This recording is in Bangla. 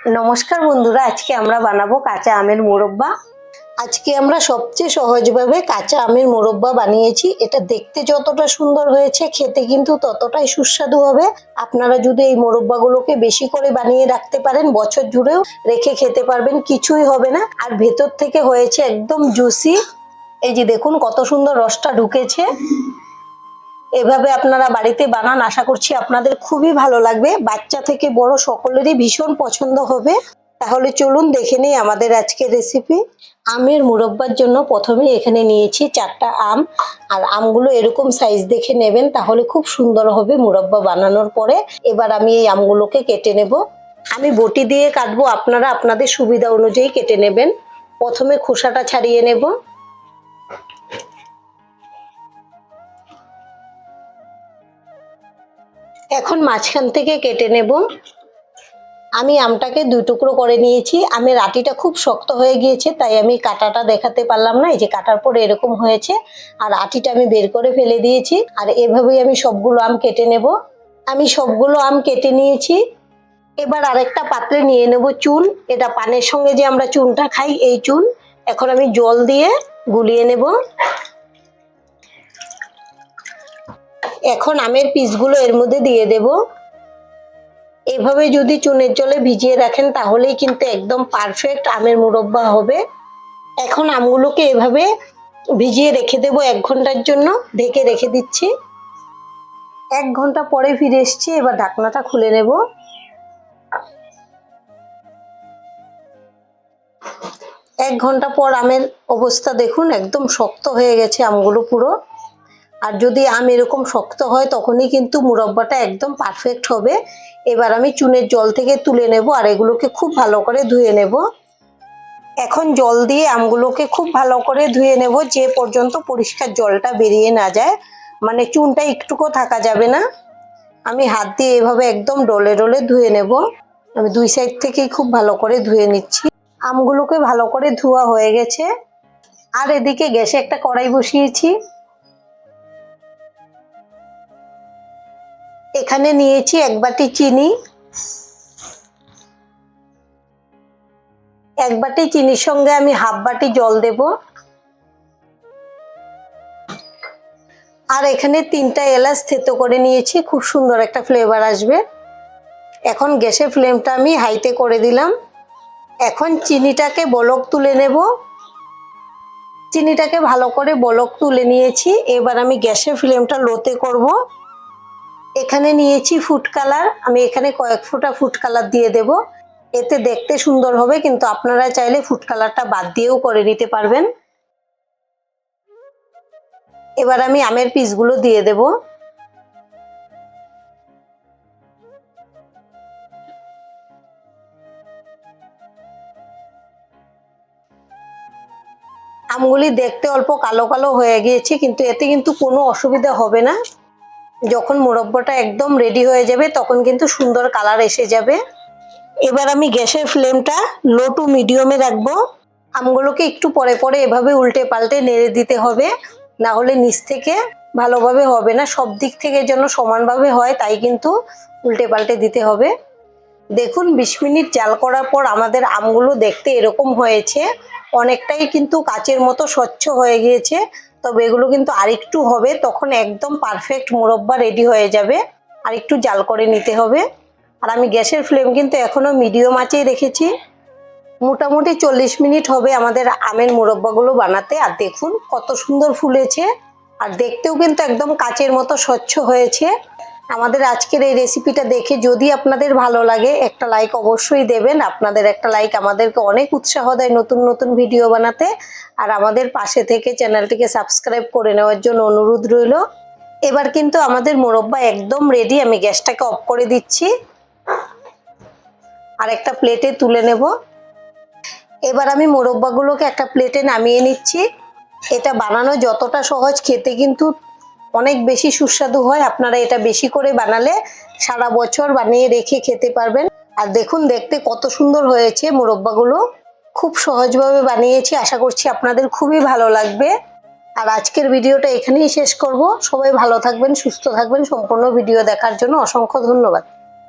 নমস্কার বন্ধুরা, আজকে আমরা বানাবো কাঁচা আমের মোরব্বা। আজকে আমরা সবচেয়ে সহজভাবে কাঁচা আমের মোরব্বা বানিয়েছি। এটা দেখতে যতটা সুন্দর হয়েছে, খেতে কিন্তু ততটাই সুস্বাদু হবে। আপনারা যদি এই মোরব্বাগুলোকে বেশি করে বানিয়ে রাখতে পারেন, বছর জুড়েও রেখে খেতে পারবেন, কিছুই হবে না। আর ভেতর থেকে হয়েছে একদম জুসি। এই যে দেখুন, কত সুন্দর রসটা ঢুকেছে। এভাবে আপনারা বাড়িতে বানান, আশা করছি আপনাদের খুবই ভালো লাগবে। বাচ্চা থেকে বড় সকলেরই ভীষণ পছন্দ হবে। তাহলে চলুন দেখে নিই আমাদের আজকের রেসিপি আমের মুরব্বার জন্য প্রথমে এখানে নিয়েছি চারটা আম। আর আমগুলো এরকম সাইজ দেখে নেবেন, তাহলে খুব সুন্দর হবে মুরব্বা বানানোর পরে। এবার আমি এই আমগুলোকে কেটে নেব। আমি বটি দিয়ে কাটবো, আপনারা আপনাদের সুবিধা অনুযায়ী কেটে নেবেন। প্রথমে খোসাটা ছাড়িয়ে নেব। এখন মাঝখান থেকে কেটে নেব। আমি আমটাকে দুই টুকরো করে নিয়েছি। আমের আটিটা খুব শক্ত হয়ে গিয়েছে, তাই আমি কাটাটা দেখাতে পারলাম না। এই যে কাটার পরে এরকম হয়েছে, আর আটিটা আমি বের করে ফেলে দিয়েছি। আর এভাবেই আমি সবগুলো আম কেটে নেব। আমি সবগুলো আম কেটে নিয়েছি। এবার আরেকটা পাত্রে নিয়ে নেব চুন। এটা পানের সঙ্গে যে আমরা চুনটা খাই, এই চুন। এখন আমি জল দিয়ে গুলিয়ে নেব। এখন আমের পিসগুলো এর মধ্যে দিয়ে দেব। এভাবে যদি চুনের জলে ভিজিয়ে রাখেন, তাহলেই কিন্তু একদম পারফেক্ট আমের মুরব্বা হবে। এখন আমগুলোকে এভাবে ভিজিয়ে রেখে দেব এক ঘণ্টার জন্য। ঢেকে রেখে দিচ্ছি। এক ঘণ্টা পরে ফিরে এসছি, এবার ঢাকনাটা খুলে নেব। এক ঘণ্টা পর আমের অবস্থা দেখুন, একদম শক্ত হয়ে গেছে আমগুলো পুরো। আর যদি আম এরকম শক্ত হয়, তখনই কিন্তু মুরব্বাটা একদম পারফেক্ট হবে। এবার আমি চুনের জল থেকে তুলে নেব আর এগুলোকে খুব ভালো করে ধুয়ে নেব। এখন জল দিয়ে আমগুলোকে খুব ভালো করে ধুয়ে নেব যে পর্যন্ত পরিষ্কার জলটা বেরিয়ে না যায়। মানে চুনটা একটুকু থাকা যাবে না। আমি হাত দিয়ে এভাবে একদম ডলে ডলে ধুয়ে নেব। আমি দুই সাইড থেকেই খুব ভালো করে ধুয়ে নিচ্ছি। আমগুলোকে ভালো করে ধোয়া হয়ে গেছে। আর এদিকে গ্যাসে একটা কড়াই বসিয়েছি। এখানে নিয়েছি এক বাটি চিনি। এক বাটি চিনির সঙ্গে আমি হাফ বাটি জল দেব। আর এখানে তিনটা এলাচ থেতো করে নিয়েছি, খুব সুন্দর একটা ফ্লেভার আসবে। এখন গ্যাসের ফ্লেমটা আমি হাইতে করে দিলাম। এখন চিনিটাকে বলক তুলে নেব। চিনিটাকে ভালো করে বলক তুলে নিয়েছি। এবার আমি গ্যাসের ফ্লেমটা লোতে করব। এখানে নিয়েছি ফুড কালার আমি এখানে কয়েক ফোঁটা ফুড কালার দিয়ে দেব। এতে দেখতে সুন্দর হবে, কিন্তু আপনারা চাইলে ফুড কালারটা বাদ দিয়েও করে নিতে পারবেন। এবার আমি আমের পিসগুলো দিয়ে দেব। আমগুলি দেখতে অল্প কালো কালো হয়ে গিয়েছে, কিন্তু এতে কিন্তু কোনো অসুবিধা হবে না। যখন মোরব্বাটা একদম রেডি হয়ে যাবে, তখন কিন্তু সুন্দর কালার এসে যাবে। এবার আমি গ্যাসের ফ্লেমটা লো টু মিডিয়ামে রাখব। আমগুলোকে একটু পরে পরে এভাবে উল্টে পাল্টে নেড়ে দিতে হবে। না হলে নিচ থেকে ভালোভাবে হবে না, সব দিক থেকে যেন সমানভাবে হয়, তাই কিন্তু উল্টে পাল্টে দিতে হবে। দেখুন, বিশ মিনিট জাল করার পর আমাদের আমগুলো দেখতে এরকম হয়েছে। অনেকটাই কিন্তু কাচের মতো স্বচ্ছ হয়ে গিয়েছে। তবে এগুলো কিন্তু আরেকটু হবে, তখন একদম পারফেক্ট মুরব্বা রেডি হয়ে যাবে। আর একটু জাল করে নিতে হবে। আর আমি গ্যাসের ফ্লেম কিন্তু এখনও মিডিয়াম আঁচেই রেখেছি। মোটামুটি চল্লিশ মিনিট হবে আমাদের আমের মুরব্বাগুলো বানাতে। আর দেখুন কত সুন্দর ফুলেছে। আর দেখতেও কিন্তু একদম কাচের মতো স্বচ্ছ হয়েছে। আমাদের আজকের এই রেসিপিটা দেখে যদি আপনাদের ভালো লাগে, একটা লাইক অবশ্যই দেবেন। আপনাদের একটা লাইক আমাদেরকে অনেক উৎসাহ দেয় নতুন নতুন ভিডিও বানাতে। আর আমাদের পাশে থেকে চ্যানেলটিকে সাবস্ক্রাইব করে নেওয়ার জন্য অনুরোধ রইল। এবার কিন্তু আমাদের মোরব্বা একদম রেডি আমি গ্যাসটাকে অফ করে দিচ্ছি। আর একটা প্লেটে তুলে নেব। এবার আমি মোরব্বাগুলোকে একটা প্লেটে নামিয়ে নিচ্ছি। এটা বানানো যতটা সহজ, খেতে কিন্তু অনেক বেশি সুস্বাদু হয়। আপনারা এটা বেশি করে বানালে সারা বছর বানিয়ে রেখে খেতে পারবেন। আর দেখুন, দেখতে কত সুন্দর হয়েছে মোরব্বাগুলো। খুব সহজভাবে বানিয়েছি। আশা করছি আপনাদের খুবই ভালো লাগবে। আর আজকের ভিডিওটা এখানেই শেষ করব। সবাই ভালো থাকবেন, সুস্থ থাকবেন। সম্পূর্ণ ভিডিও দেখার জন্য অসংখ্য ধন্যবাদ।